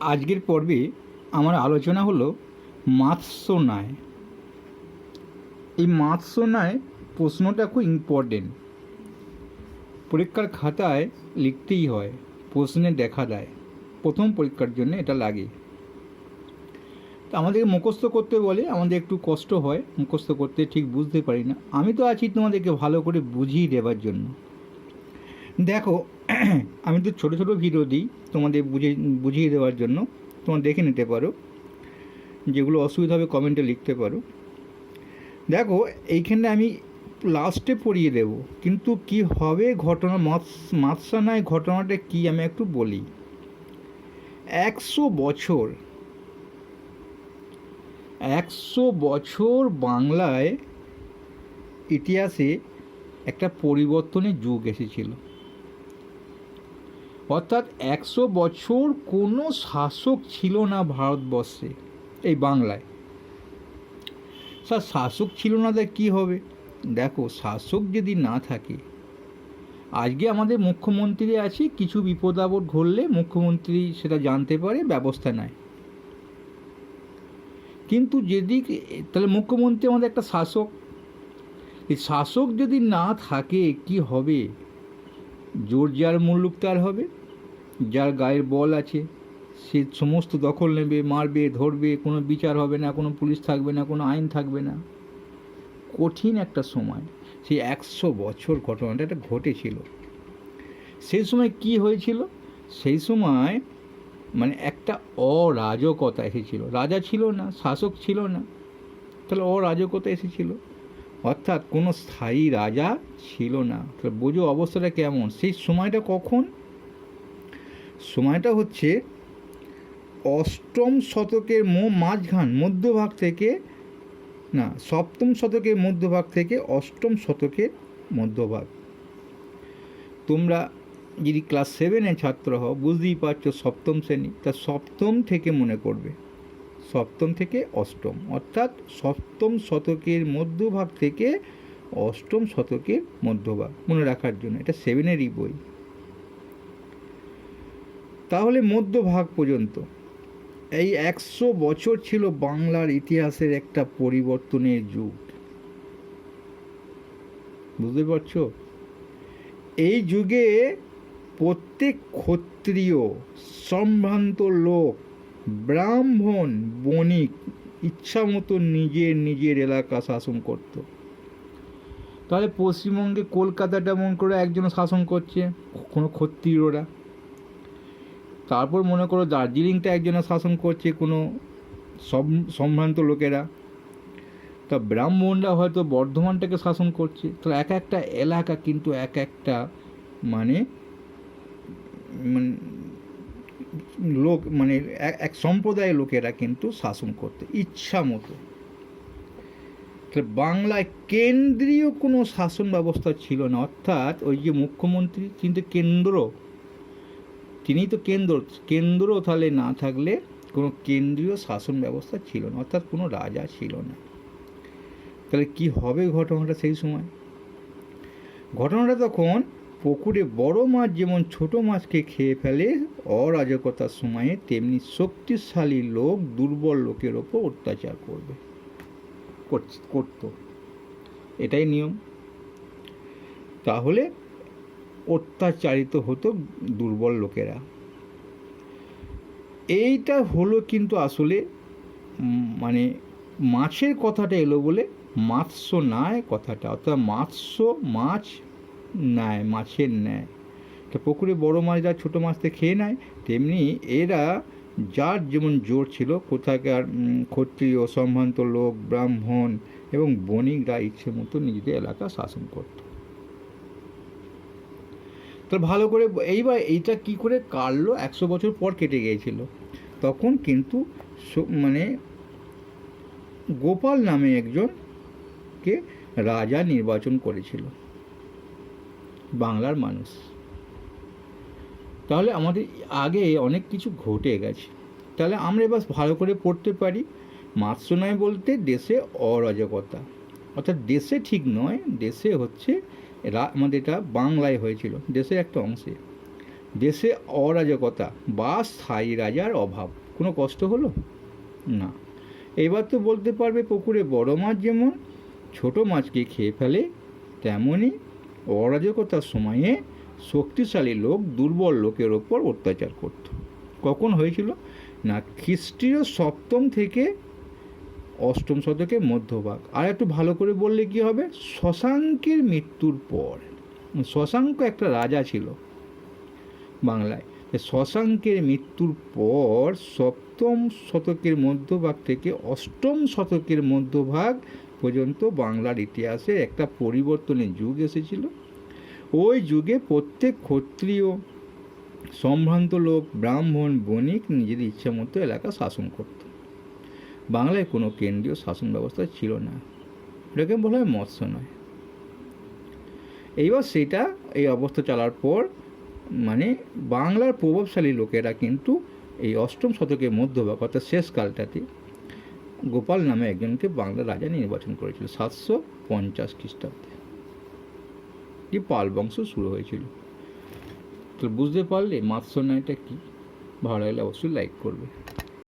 আজকের পর্বে আমার আলোচনা হলো মাৎস্য মাৎস্যনায় এই মাৎস্য মাৎস্যনায় প্রশ্নটা খুব ইম্পর্টেন্ট পরীক্ষার খাতায় লিখতেই হয়, প্রশ্নে দেখা দেয়। প্রথম পরীক্ষার জন্য এটা লাগে। তো আমাদেরকে মুখস্থ করতে বলে, আমাদের একটু কষ্ট হয়, মুখস্থ করতে ঠিক বুঝতে পারি না। আমি তো আছি তোমাদেরকে ভালো করে বুঝিয়ে দেওয়ার জন্য। দেখো আমি তো ছোটো ছোটো ভিডিও দিই তোমাদের বুঝে বুঝিয়ে দেওয়ার জন্য। তোমরা দেখে নিতে পারো, যেগুলো অসুবিধা হবে কমেন্টে লিখতে পারো। দেখো, এইখানে আমি লাস্টে পড়িয়ে দেব, কিন্তু কি হবে ঘটনা মাৎসানায় ঘটনাটা কি আমি একটু বলি। একশো বছর একশো বছর বাংলায় ইতিহাসে একটা পরিবর্তনের যুগ এসেছিল। অর্থাৎ একশো বছর কোনো শাসক ছিল না ভারতবর্ষে, এই বাংলায়। স্যার, শাসক ছিল না তার কী হবে? দেখো, শাসক যদি না থাকে, আজকে আমাদের মুখ্যমন্ত্রী আছে, কিছু বিপদ আপদ ঘটলে মুখ্যমন্ত্রী সেটা জানতে পারে, ব্যবস্থা নেয়। কিন্তু যদি, তাহলে মুখ্যমন্ত্রী আমাদের একটা শাসক। এই শাসক যদি না থাকে, কি হবে? জোর যার মুল্লুক তার হবে। যার গায়ের বল আছে, সে সমস্ত দখল নেবে, মারবে, ধরবে, কোনো বিচার হবে না, কোনো পুলিশ থাকবে না, কোনো আইন থাকবে না। কঠিন একটা সময়। সেই একশো বছর ঘটনাটা একটা ঘটেছিল। সেই সময় কি হয়েছিল? সেই সময় মানে একটা অরাজকতা এসেছিল। রাজা ছিল না, শাসক ছিল না। তাহলে অরাজকতা এসেছিল। অর্থাৎ কোনো স্থায়ী রাজা ছিল না। তাহলে বোঝো অবস্থাটা কেমন? সেই সময়টা কখন? সময়টা হচ্ছে অষ্টম শতকের মাঝখান, মধ্যভাগ থেকে, না, সপ্তম শতকের মধ্যভাগ থেকে অষ্টম শতকের মধ্যভাগ। তোমরা যদি ক্লাস সেভেনে ছাত্র হও, বুঝতেই পারছ সপ্তম শ্রেণি, তা সপ্তম থেকে মনে করবে। সপ্তম থেকে অষ্টম, অর্থাৎ সপ্তম শতকের মধ্যভাগ থেকে অষ্টম শতকের মধ্যভাগ, মনে রাখার জন্য। এটা সেভেনেরই বই। তাহলে মধ্যভাগ পর্যন্ত। এই একশো বছর ছিল বাংলার ইতিহাসের একটা পরিবর্তনের যুগ। বুঝতে পারছ? এই যুগে প্রত্যেক ক্ষত্রিয়, সম্ভ্রান্ত লোক, ব্রাহ্মণ, বণিক, ইচ্ছা মতো নিজের নিজের এলাকা শাসন করত। তাহলে পশ্চিমবঙ্গে কলকাতাটা মন করে একজন শাসন করছে, কোনো ক্ষত্রিয়রা। তারপর মনে করো দার্জিলিংটা একজনে শাসন করছে কোনো সম্ভ্রান্ত লোকেরা, তা ব্রাহ্মণরা হয়তো বর্ধমানটাকে শাসন করছে। তো এক একটা এলাকা কিন্তু এক একটা মানে লোক মানে এক সম্প্রদায়ের লোকেরা কিন্তু শাসন করতে ইচ্ছা মতো। বাংলায় কেন্দ্রীয় কোনো শাসন ব্যবস্থা ছিল না। অর্থাৎ ওই যে মুখ্যমন্ত্রী কিন্তু কেন্দ্র। তিনি তো কেন্দ্র কেন্দ্র তাহলে না থাকলে কোনো কেন্দ্রীয় শাসন ব্যবস্থা ছিল না, অর্থাৎ কোনো রাজা ছিল না। তাহলে কি হবে ঘটনাটা সেই সময়? ঘটনাটা তখন পুকুরে বড় মাছ যেমন ছোট মাছকে খেয়ে ফেলে, অরাজকতার সময়ে তেমনি শক্তিশালী লোক, দুর্বল লোকের ওপর অত্যাচার করবে করত। এটাই নিয়ম। তাহলে অত্যাচারিত হতো দুর্বল লোকেরা। এইটা হলো কিন্তু আসলে মানে মাছের কথাটা এলো বলে মাৎস্য নায় কথাটা, অর্থাৎ মাৎস্য মাছ নেয় মাছের নেয় তো পুকুরে বড় মাছ যা ছোটো মাছতে খেয়ে নেয়, তেমনি এরা যার যেমন জোর ছিল, কোথাকার ক্ষত্রিয় সম্ভ্রান্ত লোক, ব্রাহ্মণ এবং বণিকরা ইচ্ছে মতো নিজেদের এলাকা শাসন করত। তো ভালো করে এইবার এইটা কি করে কাটলো? একশো বছর পর কেটে গিয়েছিল। তখন কিন্তু মানে গোপাল নামে একজনকে রাজা নির্বাচন করেছিল। বাংলার মানুষ। তাহলে আমাদের আগে অনেক কিছু ঘটে গেছে। তাহলে আমরা এবার ভালো করে পড়তে পারি মাৎস্যনয় বলতে দেশে অরাজকতা। অর্থাৎ দেশে ঠিক নয়, দেশে হচ্ছে আমাদের এটা বাংলায় হয়েছিল দেশের একটা অংশে। দেশে অরাজকতা বা স্থায়ী রাজার অভাব, কোনো কষ্ট হলো? না। এবার তো বলতে পারবে পুকুরে বড় মাছ যেমন, ছোট মাছকে খেয়ে ফেলে তেমনই অরাজকতার সময়ে শক্তিশালী লোক, দুর্বল লোকের ওপর অত্যাচার করত। কখন হয়েছিল? না, খ্রিস্টীয় সপ্তম থেকে অষ্টম শতকের মধ্যভাগ। আর একটু ভালো করে বললে কি হবে? শশাঙ্কের মৃত্যুর পর। শশাঙ্ক একটা রাজা ছিল বাংলায়। শশাঙ্কের মৃত্যুর পর সপ্তম শতকের মধ্যভাগ থেকে অষ্টম শতকের মধ্যভাগ পর্যন্ত বাংলার ইতিহাসে একটা পরিবর্তনের যুগ এসেছিল। ওই যুগে প্রত্যেক ক্ষত্রিয় সম্ভ্রান্ত লোক, ব্রাহ্মণ, বণিক নিজের ইচ্ছা মতো এলাকা শাসন করত। বাংলায় কোনো কেন্দ্রীয় শাসন ব্যবস্থা ছিল না। এটাকে বলা হয় মৎস্য নয়। এইবার সেটা এই অবস্থা চলার পর মানে বাংলার প্রভাবশালী লোকেরা কিন্তু এই অষ্টম শতকের মধ্যভাগ অর্থাৎ শেষকালটাতে গোপাল নামে একজনকে বাংলার রাজা নির্বাচন করেছিল সাতশো পঞ্চাশ খ্রিস্টাব্দে। কি পাল বংশ শুরু হয়েছিল। তো বুঝতে পারলে মাৎস্য নয়টা কী? ভালো লাগলে অবশ্যই লাইক করবে।